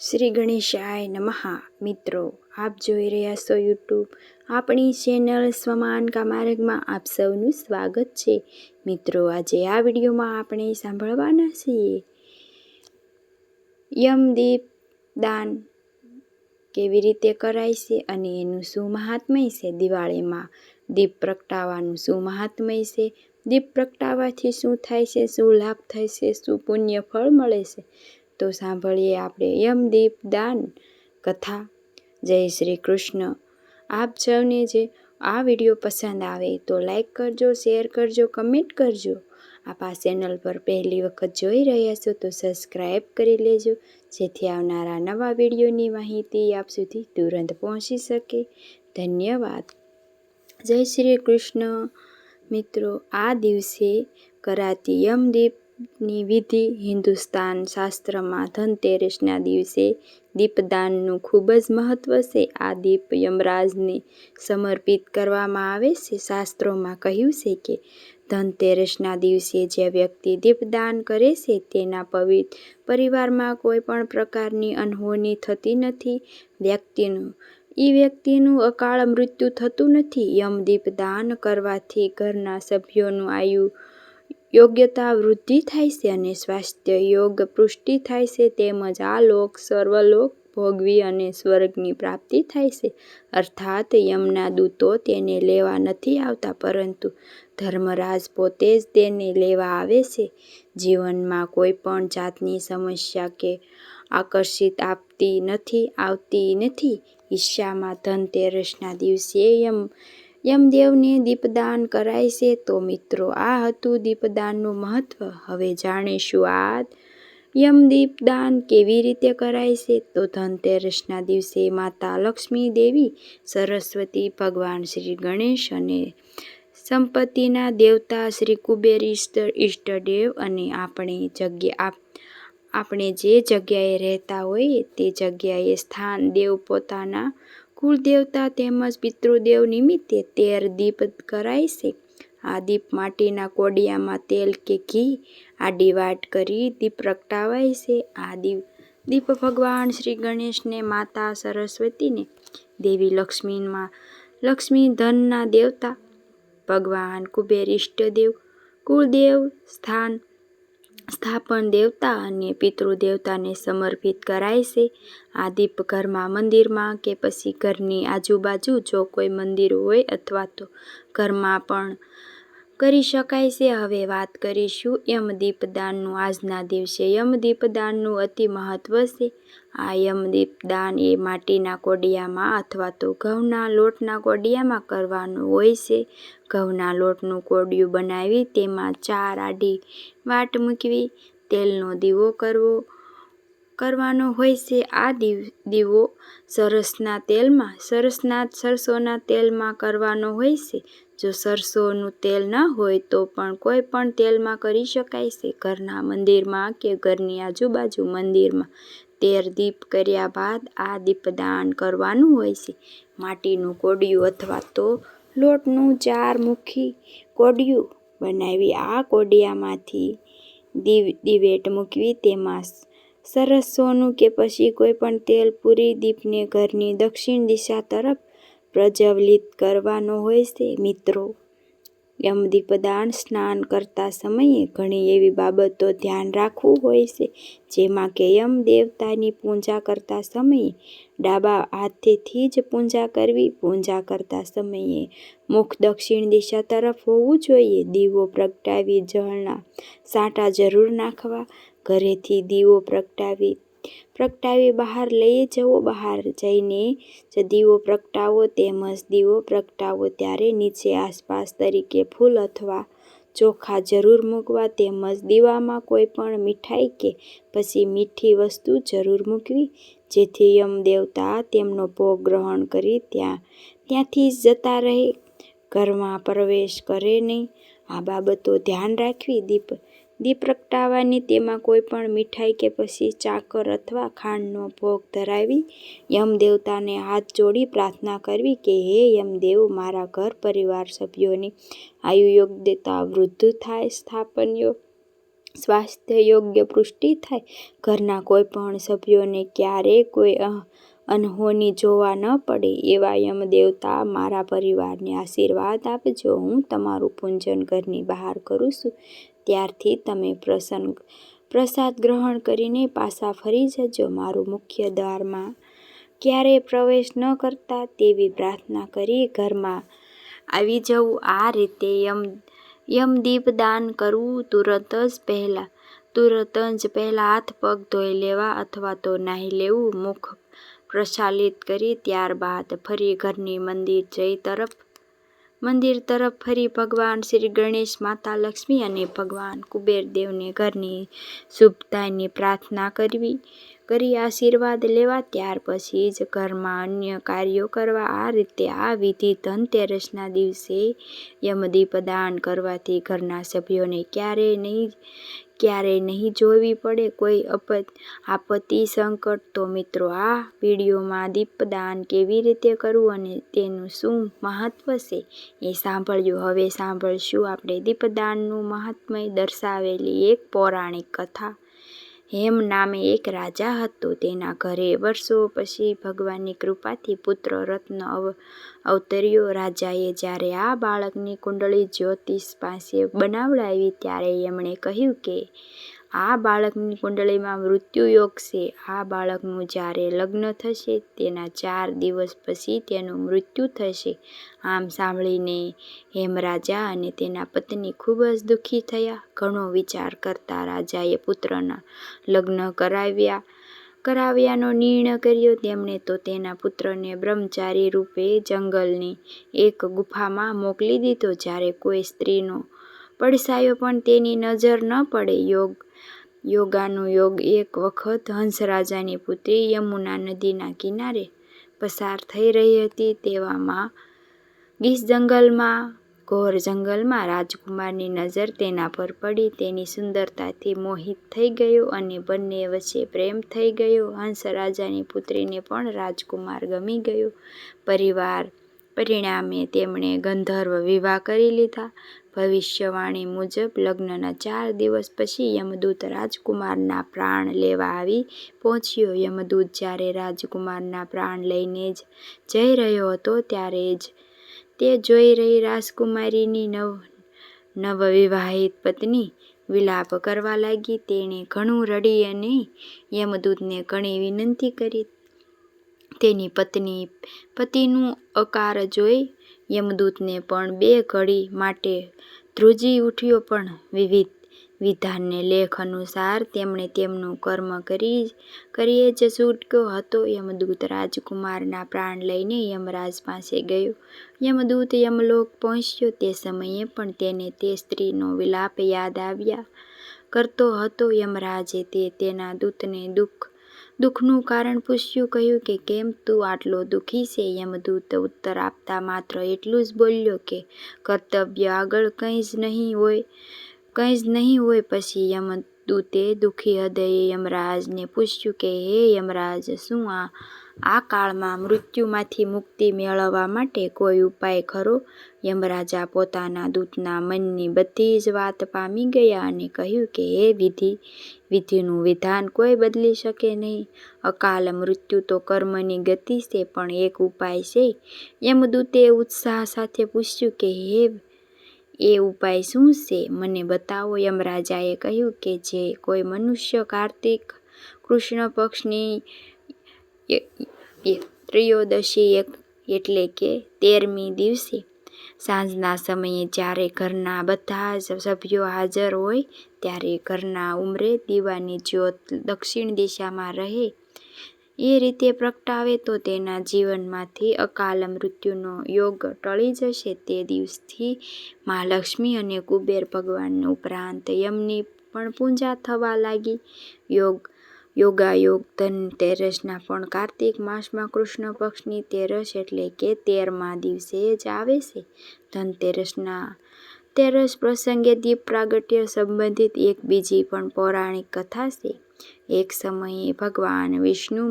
શ્રી ગણેશાય નમઃ. મિત્રો, આપ જોઈ રહ્યા છો યુટ્યુબ આપણી ચેનલ સ્વમાન કામાર્ગમાં આપ સૌનું સ્વાગત છે. મિત્રો, આજે આ વિડીયોમાં આપણે સાંભળવાના છીએ યમદીપ દાન કેવી રીતે કરાય છે અને એનું શું મહાત્મય છે? દિવાળીમાં દીપ પ્રગટાવવાનું શું મહાત્મય છે? દીપ પ્રગટાવવાથી શું થાય છે? શું લાભ થાય છે? શું પુણ્ય ફળ મળે છે? તો સાંભળીએ આપણે યમદીપ દાન કથા. જય શ્રી કૃષ્ણ. આપ સૌને જે આ વીડિયો પસંદ આવે તો લાઈક કરજો, શેર કરજો, કમેન્ટ કરજો. આપ આ ચેનલ પર પહેલી વખત જોઈ રહ્યા છો તો સબસ્ક્રાઈબ કરી લેજો, જેથી આવનારા નવા વિડીયોની માહિતી આપ સુધી તુરંત પહોંચી શકે. ધન્યવાદ. જય શ્રી કૃષ્ણ. મિત્રો, આ દિવસે કરાતી યમદીપની વિધિ હિન્દુસ્તાન શાસ્ત્રમાં ધનતેરસના દિવસે દીપદાનનું ખૂબ જ મહત્વ છે. આ દીપ યમરાજને સમર્પિત કરવામાં આવે છે. શાસ્ત્રોમાં કહ્યું છે કે ધનતેરસના દિવસે જે વ્યક્તિ દીપદાન કરે છે તેના પવિત્ર પરિવારમાં કોઈ પણ પ્રકારની અનહોની થતી નથી. વ્યક્તિનું એ વ્યક્તિનું અકાળ મૃત્યુ થતું નથી. યમદીપ દાન કરવાથી ઘરના સભ્યોનું આયુ યોગ્યતા વૃદ્ધિ થાય છે અને સ્વાસ્થ્ય યોગ પુષ્ટિ થાય છે તેમજ આ લોક સર્વલોક ભોગવી અને સ્વર્ગની પ્રાપ્તિ થાય છે. અર્થાત યમના દૂતો તેને લેવા નથી આવતા, પરંતુ ધર્મરાજ પોતે જ તેને લેવા આવે છે. જીવનમાં કોઈ પણ જાતની સમસ્યા કે આકર્ષિત આપતી નથી, આવતી નથી. ઈશામાં ધનતેરસના દિવસે યમ યમદેવને દીપદાન કરાય છે તો મિત્રો, આ હતું દીપદાનનું મહત્વ. હવે જાણીશું આ યમદીપદાન કેવી રીતે કરાય છે? તો ધનતેરસના દિવસે માતા લક્ષ્મી દેવી, સરસ્વતી ભગવાન શ્રી ગણેશ અને સંપત્તિના દેવતા શ્રી કુબેર ઈષ્ટ, ઈષ્ટદેવ અને આપણે જગ્યા આપણે જે જગ્યાએ રહેતા હોઈએ તે જગ્યાએ સ્થાન દેવ પોતાના કુળદેવતા તેમજ પિતૃદેવ નિમિત્તે તેર દીપ કરાય છે. આ દીપ માટીના કોડિયામાં તેલ કે ઘી આડી વાટ કરી દીપ પ્રગટાવાય છે. આ દીપ દીપ ભગવાન શ્રી ગણેશને માતા સરસ્વતીને, દેવી લક્ષ્મીમાં લક્ષ્મી ધનના દેવતા, ભગવાન કુબેર ઈષ્ટદેવ, કુળદેવ સ્થાન સ્થાપન દેવતા અને પિતૃદેવતાને સમર્પિત કરાય છે. આ દીપ ઘરમાં, મંદિરમાં કે પછી ઘરની આજુબાજુ જો કોઈ મંદિર હોય અથવા તો ઘરમાં પણ કરી શકાય છે. હવે વાત કરીશું યમદીપદાનનું. આજના દિવસે યમદીપદાનનું અતિ મહત્ત્વ છે. આ યમદીપદાન એ માટીના કોડિયામાં અથવા તો ઘઉંના લોટના કોડિયામાં કરવાનું હોય છે. ઘઉંના લોટનું કોડિયું બનાવી તેમાં ચાર આડી વાટ મૂકવી, તેલનો દીવો કરવો કરવાનો હોય છે. આ દીવો સરસના તેલમાં, સરસના સરસોના તેલમાં કરવાનો હોય છે. જો સરસોનું તેલ ન હોય તો પણ કોઈ પણ તેલમાં કરી શકાય છે. ઘરના મંદિરમાં કે ઘરની આજુબાજુ મંદિરમાં તેર દીપ કર્યા બાદ આ દીપદાન કરવાનું હોય છે. માટીનું કોડિયું અથવા તો લોટનું ચાર મુખી કોડિયું બનાવી આ કોડિયામાંથી દીવ, દિવેટ મૂકવી. તેમાં સરસ સોનું કે પછી કોઈ પણ તેલ પૂરી દીપને ઘરની દક્ષિણ દિશા તરફ પ્રજ્વલિત કરવાનો હોય છે. મિત્રો, યમદીપદાન સ્નાન કરતા સમયે ઘણી એવી બાબતો ધ્યાન રાખવું હોય છે. જેમાં કે યમ દેવતાની પૂજા કરતા સમયે ડાબા હાથેથી જ પૂજા કરવી. પૂજા કરતા સમયે મુખ દક્ષિણ દિશા તરફ હોવું જોઈએ. દીવો પ્રગટાવી જળના સાંટા જરૂર નાખવા. ઘરેથી દીવો પ્રગટાવી પ્રગટાવી બહાર લઈ જવો. બહાર જઈને જ દીવો પ્રગટાવો તેમજ દીવો પ્રગટાવો ત્યારે નીચે આસપાસ તરીકે ફૂલ અથવા ચોખા જરૂર મૂકવા તેમજ દીવામાં કોઈ પણ મીઠાઈ કે પછી મીઠી વસ્તુ જરૂર મૂકવી. જેથી યમ દેવતા તેમનો ભોગ ગ્રહણ કરી ત્યાં, ત્યાંથી જતા રહે. ઘરમાં પ્રવેશ કરે નહીં. આ બાબતો ધ્યાન રાખવી. દીપ દીપ પ્રગટાવવાની તેમાં કોઈ પણ મીઠાઈ કે પછી ચાકર અથવા ખાંડનો ભોગ ધરાવી યમદેવતાને હાથ જોડી પ્રાર્થના કરવી કે, હે યમદેવ, મારા ઘર પરિવાર સભ્યોની આયુ આયુયોગ્યતા વૃદ્ધ થાય, સ્થાપન્યો સ્વાસ્થ્ય યોગ્ય પુષ્ટિ થાય. ઘરના કોઈ પણ સભ્યોને ક્યારેય કોઈ અનહોની જોવા ન પડે એવા યમદેવતા મારા પરિવારને આશીર્વાદ આપજો. હું તમારું પૂજન ઘરની બહાર કરું છું. ત્યારથી તમે પ્રસાદ ગ્રહણ કરીને પાછા ફરી જજો. મારું મુખ્ય દ્વારમાં ક્યારેય પ્રવેશ ન કરતા તેવી પ્રાર્થના કરી ઘરમાં આવી જવું. આ રીતે યમદીપદાન કરવું તુરત જ પહેલાં, તુરત જ પહેલાં હાથ પગ ધોઈ લેવા અથવા તો નાહી લેવું મુખ પ્રક્ષાલિત કરી ત્યારબાદ ફરી ઘરની મંદિર જઈ તરફ, મંદિર તરફ ફરી ભગવાન શ્રી ગણેશ માતા લક્ષ્મી અને ભગવાન કુબેરદેવને ઘરની શુભતાની પ્રાર્થના કરવી. કરી આશીર્વાદ લેવા, ત્યાર પછી જ ઘરમાં અન્ય કાર્યો કરવા. આ રીતે આ વિધિ ધનતેરસના દિવસે યમદીપદાન કરવાથી ઘરના સભ્યોને ક્યારેય નહીં ક્યારેય નહીં જોવી પડે કોઈ આપત્તિ સંકટ તો મિત્રો આ વિડીયોમાં દીપદાન કેવી રીતે કરવું અને તેનું શું મહત્વ છે એ સાંભળ્યું હવે સાંભળશું આપણે દીપદાનનું મહાત્મય દર્શાવેલી એક પૌરાણિક કથા. હેમ નામે એક રાજા હતો. તેના ઘરે વર્ષો પછી ભગવાનની કૃપાથી પુત્ર રત્ન અવતર્યો રાજાએ. જ્યારે આ બાળકની કુંડળી જ્યોતિષ પાસે બનાવડાવી, ત્યારે એમણે કહ્યું કે આ બાળકની કુંડળીમાં મૃત્યુ યોગ છે. આ બાળકનું જ્યારે લગ્ન થશે, તેના ચાર દિવસ પછી તેનું મૃત્યુ થશે. આમ સાંભળીને હેમરાજા અને તેના પત્ની ખૂબ જ દુઃખી થયા. ઘણો વિચાર કરતા રાજાએ પુત્રના લગ્ન કરાવ્યા. કરાવ્યાનો નિર્ણય કર્યો. તેમણે તો તેના પુત્રને બ્રહ્મચારી રૂપે જંગલની એક ગુફામાં મોકલી દીધો. જ્યારે કોઈ સ્ત્રીનો પડછાયો પણ તેની નજર ન પડે, યોગ યોગાનુયોગ એક વખત હંસરાજાની પુત્રી યમુના નદીના કિનારે પસાર થઈ રહી હતી. તેવામાં ગીસ જંગલમાં, ઘોર જંગલમાં રાજકુમારની નજર તેના પર પડી. તેની સુંદરતાથી મોહિત થઈ ગયો અને બંને વચ્ચે પ્રેમ થઈ ગયો. હંસરાજાની પુત્રીને પણ રાજકુમાર ગમી ગયો. પરિવાર, પરિણામે તેમણે ગંધર્વ વિવાહ કરી લીધા. ભવિષ્યવાણી મુજબ લગ્નના ચાર દિવસ પછી યમદૂત રાજકુમારના પ્રાણ લેવા આવી પહોંચ્યો. યમદૂત જ્યારે રાજકુમારના પ્રાણ લઈને જ જઈ રહ્યો હતો ત્યારે જ તે જોઈ રહી રાજકુમારીની નવ, નવવિવાહિત પત્ની વિલાપ કરવા લાગી. તેણે ઘણું રડી અને યમદૂતને ઘણી વિનંતી કરી. તેની પત્ની, પતિનું અકાર જોઈ યમદૂતને પણ બે ઘડી માટે ધ્રુજી ઉઠ્યો પણ વિવિધ વિધાનને લેખ અનુસાર તેમણે તેમનું કર્મ કરી કરીએ જ છૂટક્યો હતો. યમદૂત રાજકુમારના પ્રાણ લઈને યમરાજ પાસે ગયો. યમદૂત યમલોક પહોંચ્યો. તે સમયે પણ તેને તે સ્ત્રીનો વિલાપ યાદ આવ્યા કરતો હતો. યમરાજે તે તેના દૂતને દુઃખ દુઃખનું કારણ પૂછ્યું, કહ્યું કે, કેમ તું આટલો દુઃખી છે? યમદૂત ઉત્તર આપતા માત્ર એટલું જ બોલ્યો કે, કર્તવ્ય આગળ કંઈ જ નહીં હોય, કંઈ જ નહીં હોય. પછી યમદૂતે દુઃખી હૃદયે યમરાજને પૂછ્યું કે, હે યમરાજ, શું આ આ કાળમાં મૃત્યુમાંથી મુક્તિ મેળવવા માટે કોઈ ઉપાય ખરો? યમરાજા પોતાના દૂતના મનની બધી જ વાત પામી ગયા અને કહ્યું કે, હે વિધિ, વિધિનું વિધાન કોઈ બદલી શકે નહીં. અકાલ મૃત્યુ તો કર્મની ગતિ છે, પણ એક ઉપાય છે. યમદૂતે ઉત્સાહ સાથે પૂછ્યું કે, હે, એ ઉપાય શું છે? મને બતાવો. યમરાજાએ કહ્યું કે, જે કોઈ મનુષ્ય કાર્તિક કૃષ્ણ પક્ષની ત્રયોદશી એટલે કે તેરમી દિવસે સાંજના સમયે જ્યારે ઘરના બધા જ સભ્યો હાજર હોય ત્યારે ઘરના ઉંમરે દીવાની જ્યોત દક્ષિણ દિશામાં રહે. એ રીતે પ્રગટાવે તો તેના જીવનમાંથી અકાલ મૃત્યુનો યોગ ટળી જશે. તે દિવસથી મા લક્ષ્મી અને કુબેર ભગવાન ઉપરાંત યમની પણ પૂજા થવા લાગી. યોગ યોગાયોગ ધનતેરસના પણ કાર્તિક માસમાં કૃષ્ણ પક્ષની તેરસ એટલે કે તેરમા દિવસે જ આવે છે. ધનતેરસના તેરસ પ્રસંગે દીપ પ્રાગટ્ય સંબંધિત એક બીજી પણ પૌરાણિક કથા છે. એક સમયે ભગવાન વિષ્ણુ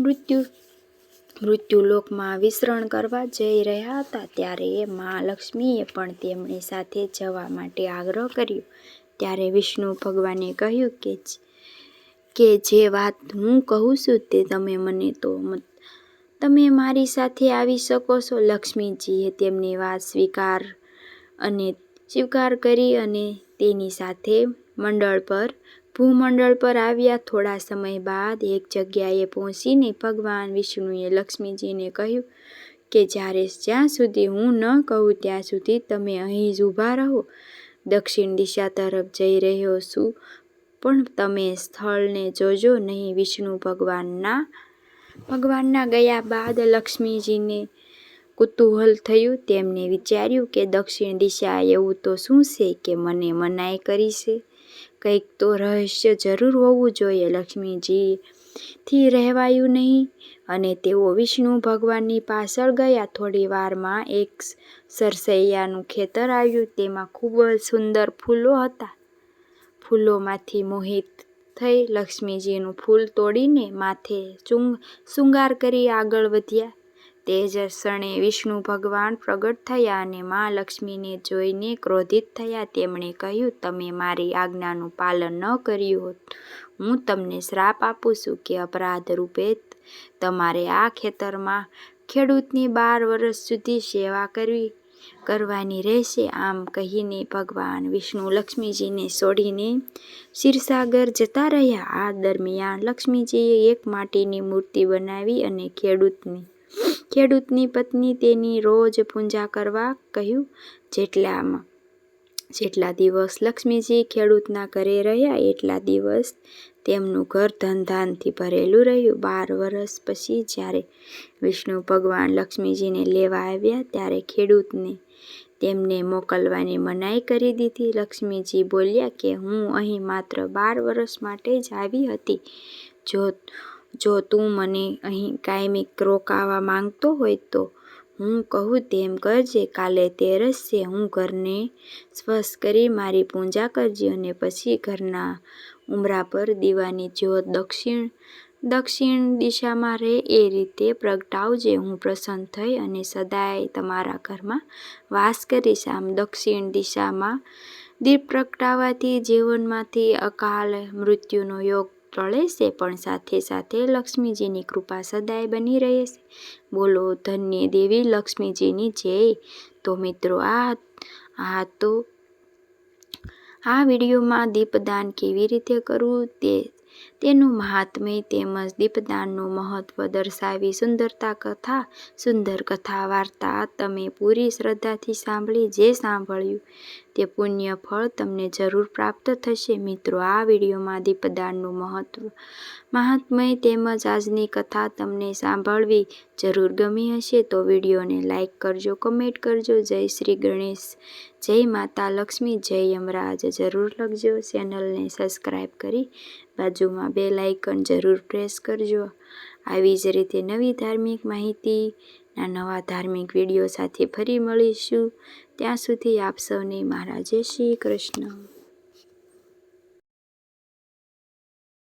મૃત્યુ, મૃત્યુલોકમાં વિસરણ કરવા જઈ રહ્યા હતા ત્યારે મા લક્ષ્મીએ પણ તેમની સાથે જવા માટે આગ્રહ કર્યો. ત્યારે વિષ્ણુ ભગવાને કહ્યું કે કે જે વાત હું કહું છું તે તમે મને તો તમે મારી સાથે આવી શકો છો. લક્ષ્મીજીએ તેમની વાત સ્વીકાર અને સ્વીકાર કરી અને તેની સાથે મંડળ પર, ભૂમંડળ પર આવ્યા. થોડા સમય બાદ એક જગ્યાએ પહોંચીને ભગવાન વિષ્ણુએ લક્ષ્મીજીને કહ્યું કે, જ્યારે જ્યાં સુધી હું ન કહું, ત્યાં સુધી તમે અહીં જ ઊભા રહો. દક્ષિણ દિશા તરફ જઈ રહ્યો છું. પણ તમે સ્થળને જોજો નહીં વિષ્ણુ ભગવાનના. ભગવાનના ગયા બાદ લક્ષ્મીજીને કુતૂહલ થયું. તેમને વિચાર્યું કે દક્ષિણ દિશા એવું તો શું છે કે મને મનાઈ કરી છે? કંઈક તો રહસ્ય જરૂર હોવું જોઈએ. લક્ષ્મીજીથી રહેવાયું નહીં અને તેઓ વિષ્ણુ ભગવાનની પાછળ ગયા. થોડી વારમાં એક સરસૈયાનું ખેતર આવ્યું. તેમાં ખૂબ જ સુંદર ફૂલો હતા. ફૂલોમાંથી મોહિત થઈ લક્ષ્મીજીનું ફૂલ તોડીને માથે ચુંગ, શૃંગાર કરી આગળ વધ્યા. તે જ ક્ષણે વિષ્ણુ ભગવાન પ્રગટ થયા અને મા લક્ષ્મીને જોઈને ક્રોધિત થયા. તેમણે કહ્યું, તમે મારી આજ્ઞાનું પાલન ન કર્યું હોત. હું તમને શ્રાપ આપું છું કે અપરાધ રૂપે તમારે આ ખેતરમાં ખેડૂતની બાર વર્ષ સુધી સેવા કરવી કરવાની રહેશે. આમ કહીને ભગવાન વિષ્ણુ લક્ષ્મીજીને છોડીને ક્ષીરસાગર જતા રહ્યા. આ દરમિયાન લક્ષ્મીજીએ એક માટીની મૂર્તિ બનાવી અને ખેડૂતની ખેડૂતની પત્ની તેની રોજ પૂજા કરવા કહ્યું. જેટલામાં, જેટલા દિવસ લક્ષ્મીજી ખેડૂતના ઘરે રહ્યા, એટલા દિવસ તેમનું ઘર ધનધાનથી ભરેલું રહ્યું. બાર વર્ષ પછી જ્યારે વિષ્ણુ ભગવાન લક્ષ્મીજીને લેવા આવ્યા, ત્યારે ખેડૂતને તેમને મોકલવાની મનાઈ કરી દીધી. લક્ષ્મીજી બોલ્યા કે, હું અહીં માત્ર બાર વર્ષ માટે જ આવી હતી. જો જો તું મને અહીં કાયમી રોકાવા માંગતો હોય તો હું કહું તેમ કરજે. કાલે તેરસ હું ઘરને સ્વસ્થ કરી મારી પૂજા કરજે અને પછી ઘરના ઉંબરા પર દીવાની જ્યોત દક્ષિણ દક્ષિણ દિશામાં રહે એ રીતે પ્રગટાવજે હું પ્રસન્ન થઈ અને સદાય તમારા ઘરમાં વાસ કરીશ. આમ દક્ષિણ દિશામાં દીપ પ્રગટાવવાથી જીવનમાંથી અકાલ મૃત્યુનો યોગ ટળે છે, પણ સાથે સાથે લક્ષ્મીજીની કૃપા સદાય બની રહે છે. બોલો ધન્ય દેવી લક્ષ્મીજીની જય. તો મિત્રો આ આ તો આ વિડીયોમાં દીપદાન કેવી રીતે કરવું તે, તેનું મહાત્મ્ય તેમજ દીપદાનનું મહત્વ દર્શાવી સુંદરતા કથા, સુંદર કથા વાર્તા તમે પૂરી શ્રદ્ધાથી સાંભળી જે સાંભળ્યું તે પુણ્ય ફળ તમને જરૂર પ્રાપ્ત થશે. મિત્રો, આ વિડીયોમાં દીપદાનનું મહત્વ. મહાત્મય તેમજ આજની કથા તમને સાંભળવી જરૂર ગમી હશે તો વિડીયોને લાઇક કરજો, કમેન્ટ કરજો. જય શ્રી ગણેશ. જય માતા લક્ષ્મી. જય યમરાજ. જરૂર લખજો. ચેનલને સબસ્ક્રાઈબ કરી બાજુમાં બે લાઇકન જરૂર પ્રેસ કરજો. આવી જ રીતે નવી ધાર્મિક માહિતીના નવા ધાર્મિક વીડિયો સાથે ફરી મળીશું. ત્યાં સુધી આપ સૌને મારા જય શ્રી કૃષ્ણ.